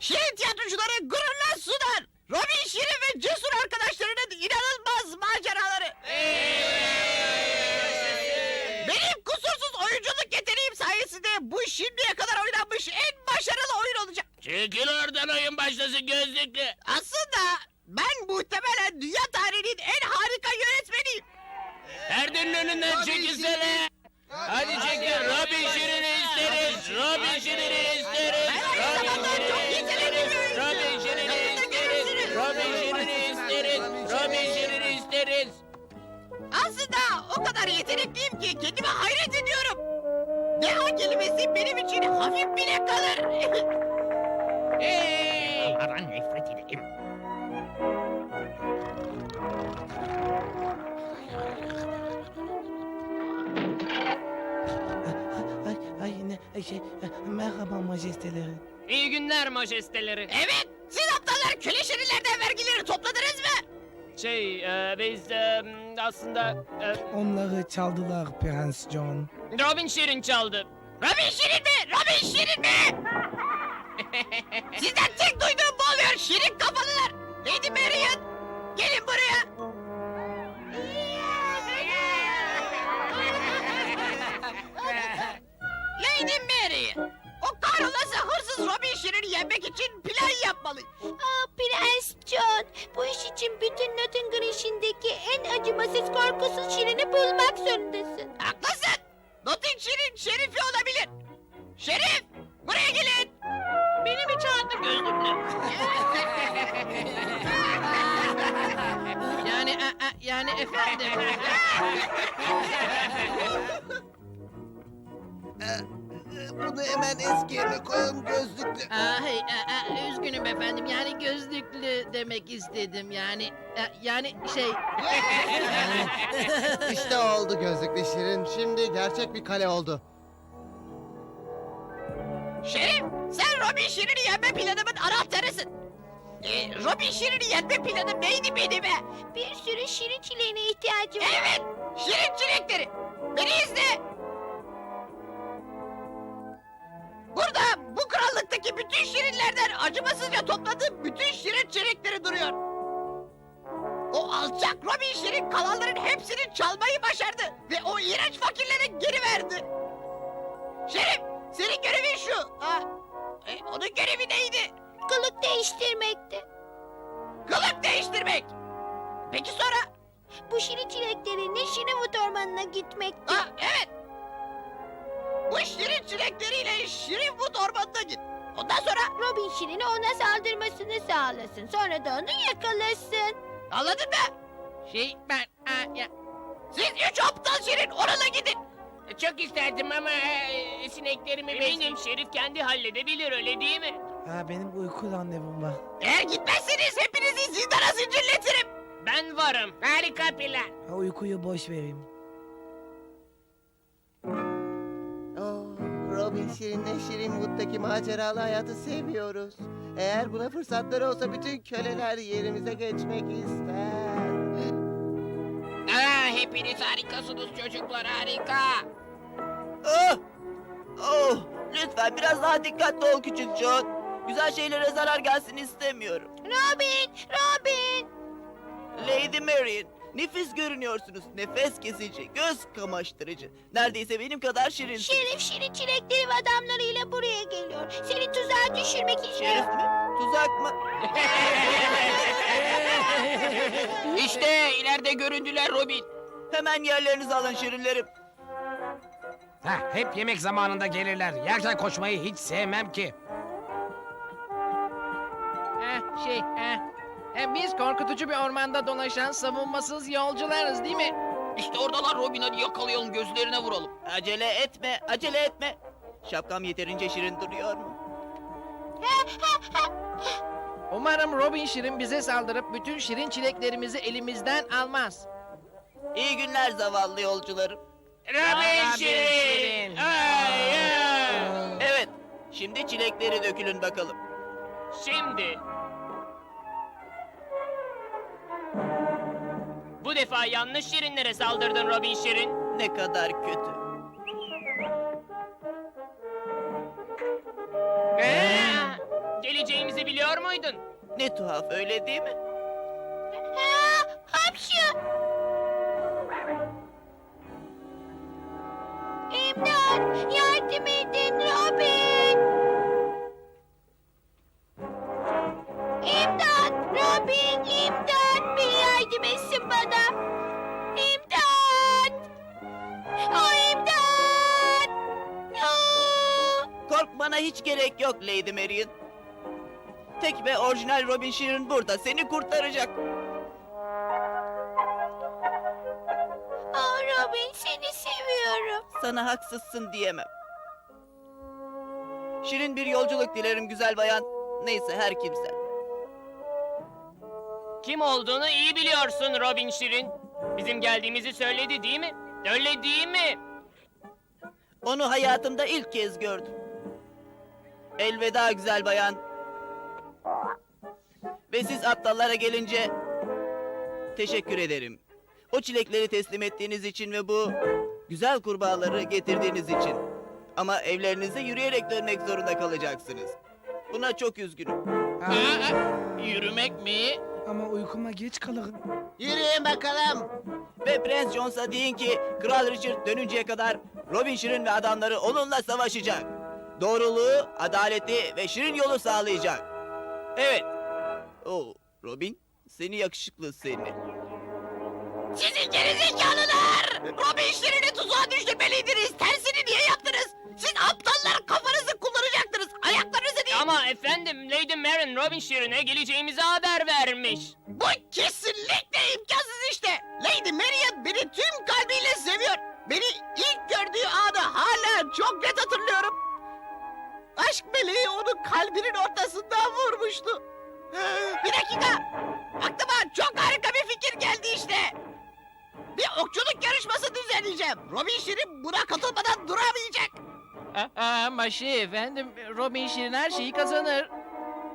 Şirin tiyatrocuları gururla sunar. Robin Şirin ve cesur arkadaşlarının inanılmaz maceraları. Benim kusursuz oyunculuk yeteneğim sayesinde bu şimdiye kadar oynanmış en başarılı oyun olacak. Çekil oradan oyun başlasın gözlüklü. Aslında ben muhtemelen dünya tarihinin en harika yönetmeniyim. Perdenin önünden çekilsene. Hadi çekil. Robin Şirin'i isteriz. Robin Şirin'i isteriz. Robin Şirin'i isteriz. Robin Şirin'i isteriz. Robin Şirin'i isteriz. Robin Şirin'i isteriz. Aslında o kadar yetenekliyim ki kendime hayret ediyorum. Deha kelimesi benim için hafif bile kalır. Hey! Şey merhaba majesteleri. İyi günler majesteleri. evet, siz aptallar köle şirinlerden vergileri topladınız mı? Şey, e, biz e, aslında e, Onları çaldılar Prens John. Robin Şirin çaldı. Robin Şirin mi? Robin Şirin mi? Sizden tek duyduğum bu oluyor şirin kafalılar. Lady Marian, gelin buraya. Robin Şirin'i yenmek için plan yapmalı. Aa, Prens John, bu iş için bütün Nottingham işindeki en acımasız korkusuz şirini bulmak zorundasın. Haklısın. Notting Şirin şerifi olabilir. Şerif, buraya gelin. Beni mi çağırdın gözlüklü? Yani a- a- yani efendim. Bunu hemen eski yerine koyalım gözlüklü. Aa, hey, a- a- üzgünüm efendim. Yani gözlüklü demek istedim. Yani a- yani şey. İşte oldu gözlüklü Şirin. Şimdi gerçek bir kale oldu. Şerif, sen Robin Şirin'i yenme planımın anahtarısın. Ee, Robin Şirin'i yenme planım neydi benim be? Bir sürü şirin çileğine ihtiyacım var. Evet, Şirin çilekleri. Beni izle. Bu krallıktaki bütün şirinlerden acımasızca topladığım bütün şirin çilekleri duruyor. O alçak Robin Şirin kalanların hepsini çalmayı başardı ve o iğrenç fakirlere geri verdi. Şerif, senin görevin şu. Ha, e, onun görevi neydi? Kılık değiştirmekti. Kılık değiştirmek. Peki sonra? Bu şirin çileklerinle Şirinwood Ormanı'na gitmekti. Ha, evet. Bu şirin çilekleriyle Şirinwood ormanına git. Ondan sonra Robin Şirin'i ona saldırmasını sağlasın. Sonra da onu yakalasın. anladın mı? Şey ben a- ya, Siz üç aptal şirin onunla gidin. Çok isterdim ama e, sineklerimi Eminim Şerif kendi halledebilir öyle değil mi? Ha, benim uyku randevum var. Eğer gitmezseniz hepinizi zindana zincirletirim. Ben varım. Harika plan. Ha, uykuyu boş vereyim. Robin Şirin'le Şirinwood'daki maceralı hayatı seviyoruz. Eğer buna fırsatları olsa bütün köleler yerimize geçmek ister. Aa, hepiniz harikasınız çocuklar harika. Oh! Oh! Lütfen biraz daha dikkatli ol küçük John. Güzel şeylere zarar gelsin istemiyorum. Robin! Robin! Lady Marian, nefis görünüyorsunuz. Nefes kesici, göz kamaştırıcı. Neredeyse benim kadar şirinsiniz. Şerif şirin çilekleri ve adamlarıyla buraya geliyor. Seni tuzağa düşürmek istiyor. Şerif mi? Tuzak mı? İşte ileride göründüler Robin. Hemen yerlerinizi alın şirinlerim. Heh, hep yemek zamanında gelirler. Yerken koşmayı hiç sevmem ki. eh, şey eh, eh, biz korkutucu bir ormanda dolaşan savunmasız yolcularız değil mi? İşte oradalar Robin hadi yakalayalım gözlerine vuralım. Acele etme, acele etme. Şapkam yeterince şirin duruyor mu? Umarım Robin Şirin bize saldırıp bütün şirin çileklerimizi elimizden almaz. İyi günler zavallı yolcularım. Robin Şirin. Evet, şimdi çilekleri dökülün bakalım. Şimdi. Bu defa yanlış Şirinlere saldırdın Robin Şirin. Ne kadar kötü. Ee, geleceğimizi biliyor muydun? Ne tuhaf öyle değil mi? Ha, hapşu. İmdat! Yardım edin orijinal Robin Sheeran burada seni kurtaracak. Aa, Robin seni seviyorum. Sana haksızsın diyemem. Şirin bir yolculuk dilerim güzel bayan. Neyse her kimse. Kim olduğunu iyi biliyorsun Robin Şirin. Bizim geldiğimizi söyledi değil mi? Öyle değil mi? Onu hayatımda ilk kez gördüm. Elveda güzel bayan. Ve siz aptallara gelince teşekkür ederim. O çilekleri teslim ettiğiniz için ve bu güzel kurbağaları getirdiğiniz için. Ama evlerinize yürüyerek dönmek zorunda kalacaksınız. Buna çok üzgünüm. Yürümek mi? Ama uykuma geç kalırım. Yürüyün bakalım. Ve Prens Jones'a deyin ki Kral Richard dönünceye kadar Robin Şirin ve adamları onunla savaşacak. Doğruluğu, adaleti ve şirin yolu sağlayacak. Evet. Oo, Robin, seni yakışıklı seni. Sizi gerizekalılar! Robin Şirin'i tuzağa düşürmeliydiniz. Tersini niye yaptınız? Siz aptallar kafanızı kullanacaktınız. Ayaklarınızı değil. Ama efendim Lady Marian Robin Şirin'e geleceğimizi haber vermiş. Bu kesinlikle imkansız işte. Lady Marian beni tüm kalbiyle seviyor. Beni ilk gördüğü anı hala çok net hatırlıyorum. Aşk meleği onu kalbinin ortasından vurmuştu. Bir dakika. Aklıma çok harika bir fikir geldi işte. Bir okçuluk yarışması düzenleyeceğim. Robin Şirin buna katılmadan duramayacak. Aa, ama şey efendim, Robin Şirin her şeyi kazanır.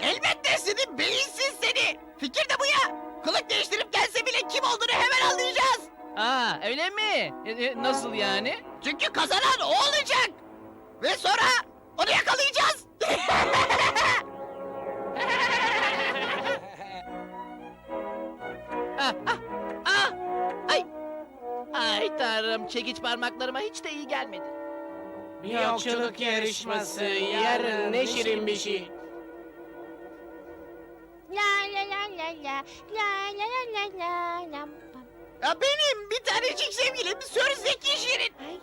Elbette senin beyinsiz seni. Fikir de bu ya. Kılık değiştirip gelse bile kim olduğunu hemen anlayacağız. Aa, öyle mi? E, e, nasıl yani? Çünkü kazanan o olacak. Ve sonra onu yakalayacağız. Ah, ah, ah! Ay! Ay tanrım, çekiç parmaklarıma hiç de iyi gelmedi. Bir okçuluk yarışması yarın ne şirin bir şey. La la la la la la la la la la la ya benim bir tanecik sevgilim Sör Zeki Şirin. Ay.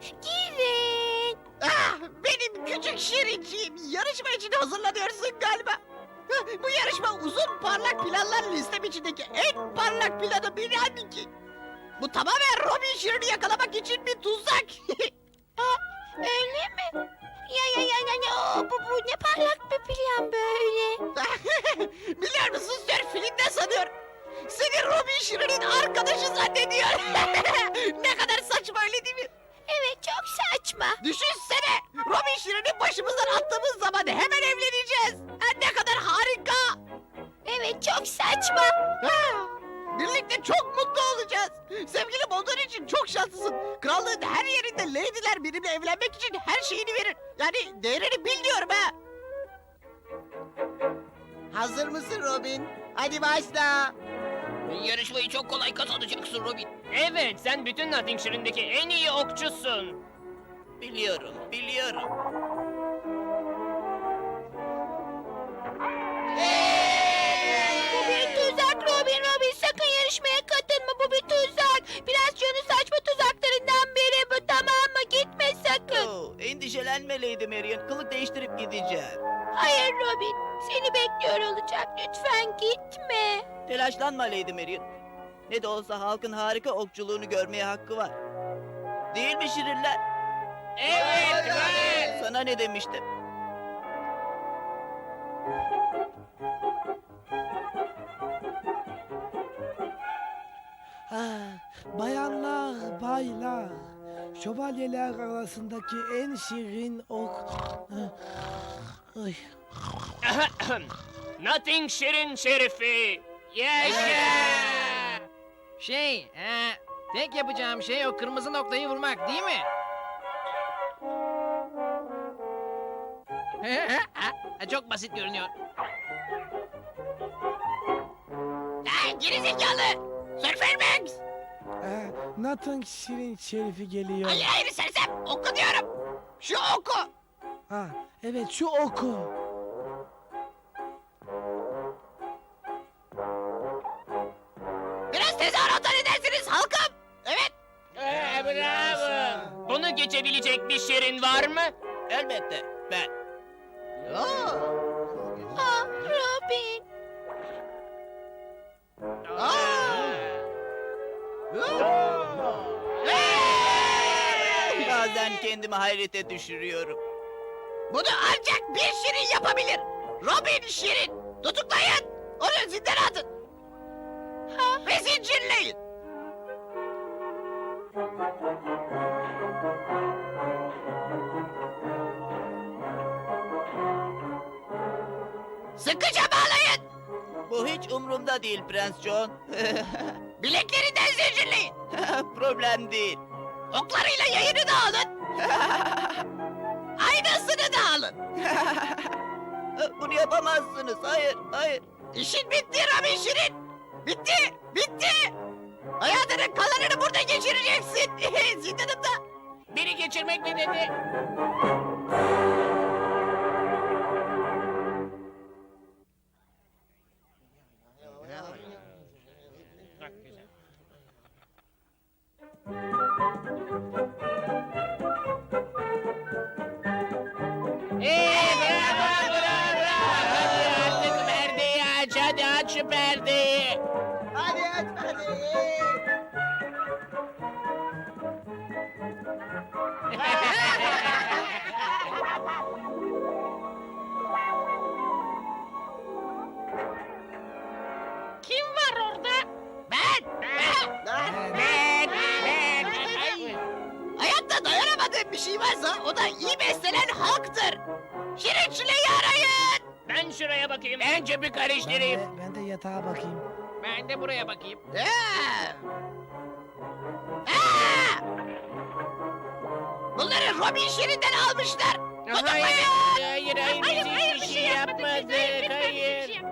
Girin. Ah, benim küçük Şirinciğim. Yarışma için hazırlanıyorsun galiba. Bu yarışma uzun parlak planlar listem içindeki en parlak planı bilen ki. Bu tamamen Robin Şirin'i yakalamak için bir tuzak. Öyle mi? Ya ya ya ya ya bu, bu ne parlak bir plan böyle. Biliyor musun Sir ne sanıyor? Seni Robin Şirin'in arkadaşı zannediyor. ne kadar saçma öyle değil mi? Evet çok saçma. Düşünsene evlenmek için her şeyini verir. Yani değerini bil diyorum ha. Hazır mısın Robin? Hadi başla. Yarışmayı çok kolay kazanacaksın Robin. Evet sen bütün Nottingshire'deki en iyi okçusun. Biliyorum, biliyorum. Endişelenme Lady Marian, kılık değiştirip gideceğim. Hayır Robin seni bekliyor olacak lütfen gitme. Telaşlanma Lady Marian. Ne de olsa halkın harika okçuluğunu görmeye hakkı var. Değil mi şirinler? Evet ben. Sana ne demiştim? Ah, bayanlar, baylar. Şövalyeler arasındaki en şirin ok... Ay. Nottingshire'in şerifi. Yaşa! Şey, e, Tek yapacağım şey o kırmızı noktayı vurmak değil mi? Çok basit görünüyor. Ha, geri zekalı. Surfer Max. Ee, Nathan Şirin Şerifi geliyor. Hayır hayır sersem. Oku diyorum. Şu oku. Ha, evet şu oku. Biraz tezahüratlar edersiniz halkım. Evet. Ee, bravo. Bunu geçebilecek bir şirin var mı? Elbette ben. Ah kendimi hayrete düşürüyorum. Bunu ancak bir şirin yapabilir. Robin Şirin. Tutuklayın. Onu zindana atın. Ve zincirleyin. Sıkıca bağlayın. Bu hiç umurumda değil Prens John. Bileklerinden zincirleyin. Problem değil. Oklarıyla yayını da alın. Aynasını da alın. Bunu yapamazsınız. Hayır, hayır. İşin bitti Robin Şirin. Bitti, bitti. Hayatının kalanını burada geçireceksin. Zindanımda. Beni geçirmek mi dedi? Şu perdeyi. Hadi aç hadi. Kim var orada? Ben, ben. Ben, ben. Ay. Hayatta dayanamadığım bir şey varsa o da iyi beslenen halktır. Şirin çileği arayın. Ben şuraya bakayım. Ben çöpü Ben karıştırayım. de, ben de yatağa bakayım. Ben de buraya bakayım. Aa! Aa! Bunları Robin Şirin'den almışlar. Hayır, Tutuklayın. hayır, hayır, biz hiçbir şey yapmadık, hayır.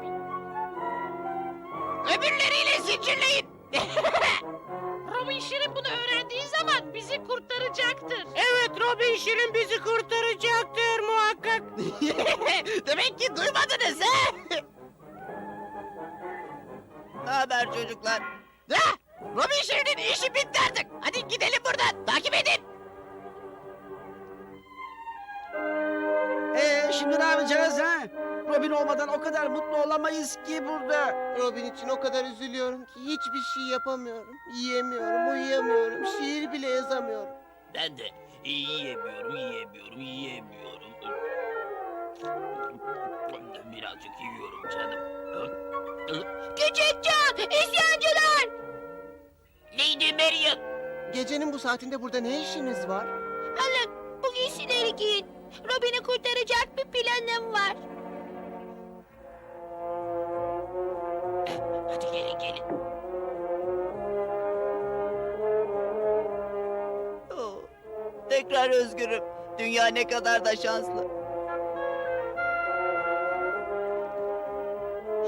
Öbürleriyle zincirleyin. Şirin bunu öğrendiği zaman bizi kurtaracaktır. Evet, Robin Şirin bizi kurtaracaktır muhakkak. Demek ki duymadınız ha? Ne haber çocuklar? Ha? Robin Şirin'in işi bitti artık. Hadi gidelim buradan. Takip edin. Ee, şimdi ne yapacağız ha? Robin olmadan o kadar mutlu olamayız ki burada. Robin için o kadar üzülüyorum ki hiçbir şey yapamıyorum. Yiyemiyorum, uyuyamıyorum, şiir bile yazamıyorum. Ben de yiyemiyorum, yiyemiyorum, yiyemiyorum. Birazcık yiyorum canım. Küçük Can, isyancılar. Lady Marion. Gecenin bu saatinde burada ne işiniz var? Alın, bu giysileri giyin. Robin'i kurtaracak bir planım var. Hadi gelin gelin. Oo, tekrar özgürüm. Dünya ne kadar da şanslı.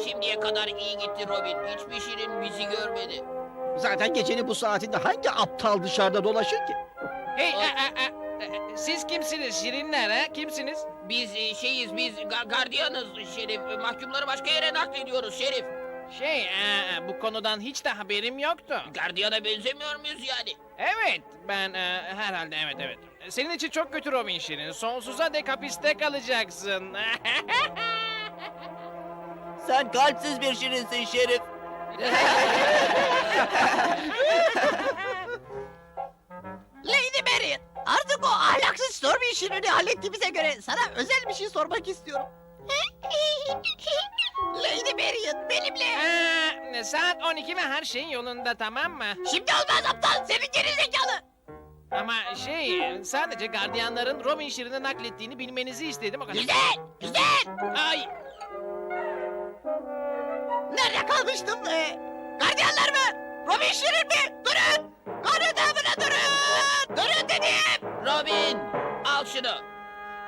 Şimdiye kadar iyi gitti Robin. Hiçbir şirin bizi görmedi. Zaten gecenin bu saatinde hangi aptal dışarıda dolaşır ki? Hey, a, a, a, e, siz kimsiniz Şirinler ha? Kimsiniz? Biz e, şeyiz, biz ga- gardiyanız Şerif. Mahkumları başka yere naklediyoruz Şerif. Şey, e, bu konudan hiç de haberim yoktu. Gardiyana benzemiyor muyuz yani? Evet, ben e, herhalde evet evet. Senin için çok kötü Robin Şirin. Sonsuza dek hapiste kalacaksın. Sen kalpsiz bir şirinsin Şerif. Şirin'i hallettiğimize göre sana özel bir şey sormak istiyorum. Lady Marion benimle. Ee, saat 12 ve her şey yolunda tamam mı? Şimdi olmaz aptal senin geri zekalı. Ama şey, sadece gardiyanların Robin Şirin'i naklettiğini bilmenizi istedim o kadar. Güzel, güzel. Ay, Nerede kalmıştım? Ee, gardiyanlar mı? Robin Şirin mi? Durun! Kanadamına durun! Durun dedim! Robin al şunu.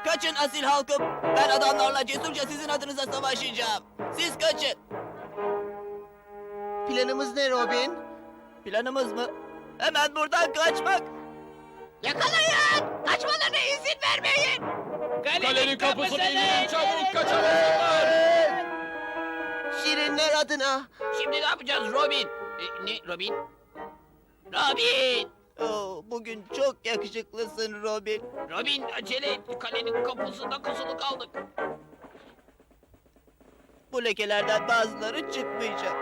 Kaçın asil halkım. Ben adamlarla cesurca sizin adınıza savaşacağım. Siz kaçın. Planımız ne Robin? Planımız mı? Hemen buradan kaçmak. Yakalayın! Kaçmalarına izin vermeyin! Kalenin kapısını indir çabuk kaçalım. Şirinler adına. Şimdi ne yapacağız Robin? E, ne Robin? Robin! Oo, bugün çok yakışıklısın Robin. Robin acele et. Kalenin kapısında kısılı kaldık. Bu lekelerden bazıları çıkmayacak.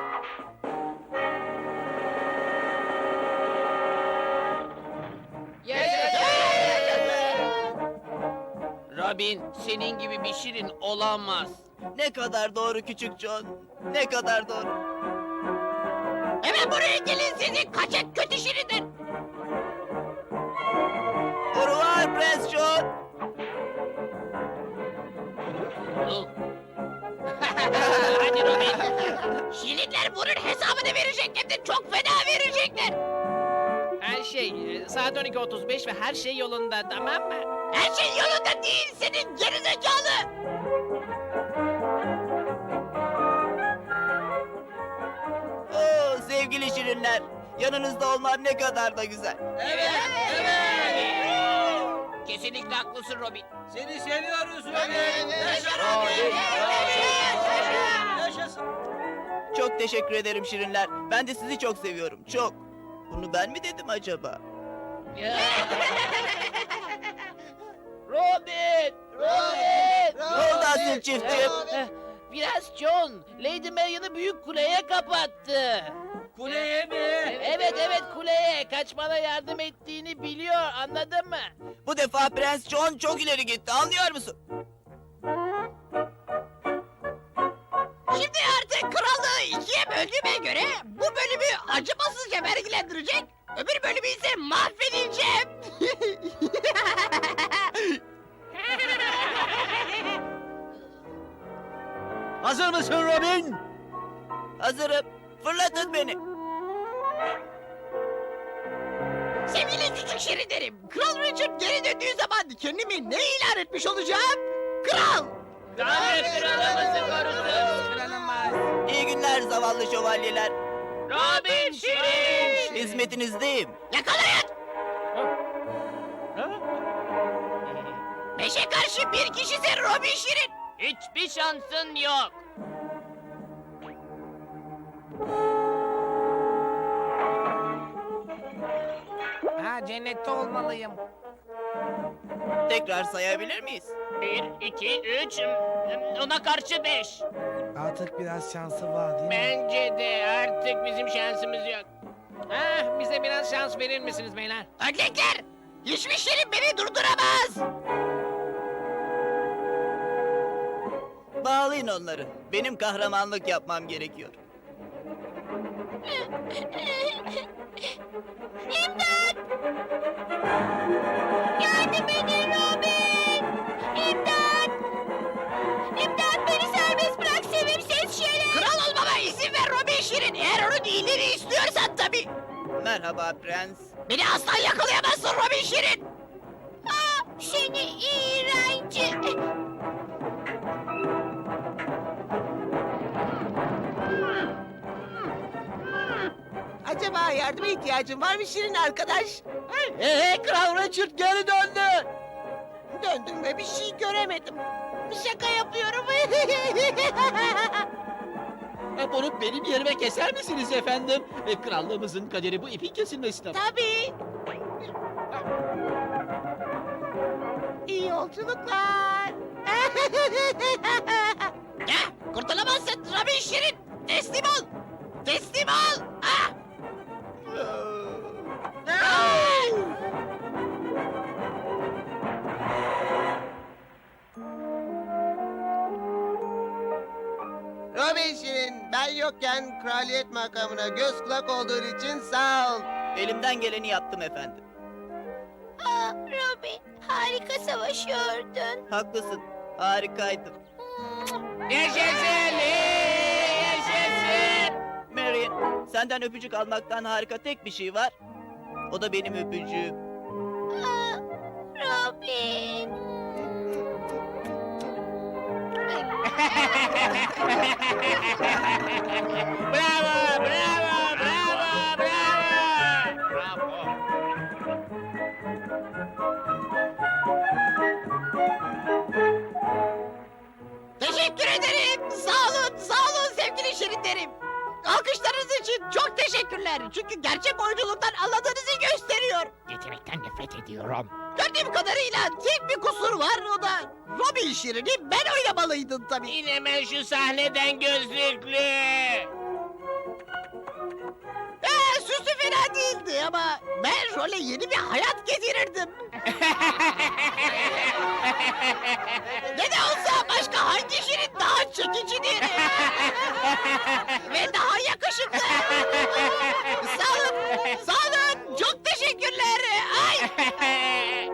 Robin senin gibi bir şirin olamaz. Ne kadar doğru küçük John. Ne kadar doğru. Hemen buraya gelin sizi kaçak kötü şirinler! Oh. Hadi Robin. Şirinler bunun hesabını verecek hem de çok fena verecekler! Her şey e, saat 12.35 ve her şey yolunda tamam mı? Her şey yolunda değil senin gerizekalı! Oo, sevgili şirinler. Yanınızda olmam ne kadar da güzel. Evet, evet. Kesinlikle haklısın Robin. Seni seviyoruz Robin. Yaşasın. Çok teşekkür ederim şirinler. Ben de sizi çok seviyorum. Çok. Bunu ben mi dedim acaba? Robin! Robin! Ne oldu asil çiftçim? Biraz John, Lady Marian'ı büyük kuleye kapattı. Kuleye mi? Evet evet kuleye kaçmana yardım ettiğini biliyor anladın mı? Bu defa Prens John çok ileri gitti. Anlıyor musun? Şimdi artık krallığı ikiye böldüğüme göre bu bölümü acımasızca vergilendirecek, öbür bölümü ise mahvedeceğim. Hazır mısın Robin? Hazırım. Fırlatın beni. Sevgili küçük şirinlerim, Kral Richard geri döndüğü zaman kendimi ne ilan etmiş olacağım? Kral! Tanrı kralımızı korusun. İyi günler zavallı şövalyeler. Robin Şirin. Hizmetinizdeyim. Yakalayın! Beşe karşı bir kişisin Robin Şirin. Hiçbir şansın yok. Cennette olmalıyım. Tekrar sayabilir miyiz? Bir, iki, üç, ona karşı beş. Artık biraz şansı var değil mi? Bence de artık bizim şansımız yok. Ah, bize biraz şans verir misiniz beyler? Ördekler! Hiçbir şirin beni durduramaz. Bağlayın onları. Benim kahramanlık yapmam gerekiyor. Merhaba Prens. Beni asla yakalayamazsın Robin Şirin. Aa, seni iğrenci! Acaba yardıma ihtiyacın var mı Şirin arkadaş? Ee, Kral Richard geri döndü. Döndüm ve bir şey göremedim. Şaka yapıyorum. Bunu benim yerime keser misiniz efendim? E, krallığımızın kaderi bu ipin kesilmesi tabii. Tabii. İyi yolculuklar. Ya kurtulamazsın Robin Şirin. Teslim ol. Teslim ol. Ah! Ah! Ben yokken kraliyet makamına göz kulak olduğun için sağ ol. Elimden geleni yaptım efendim. Aa, Robin harika savaşıyordun. Haklısın. Harikaydım. Yaşasın. Yaşasın. Marion, sen Senden öpücük almaktan harika tek bir şey var. O da benim öpücüğüm. Bravo, bravo, bravo, bravo. Teşekkür ederim. Sağ olun, sağ olun sevgili şirinlerim. Alkışlarınız için çok teşekkürler. Çünkü gerçek oyunculuktan anladığınızı gösteriyor. Yetenekten nefret ediyorum. Gördüğüm kadarıyla tek bir kusur var o da Robin Şirin'i ben oynamalıydım tabii. İn şu sahneden gözlüklü. Ee, süsü fena değildi ama ben role yeni bir hayat getirirdim. ne de olsa başka hangi şirin daha çekicidir? Ve daha yakışıklı. sağ olun, sağ olun. Çok teşekkürler. Ay.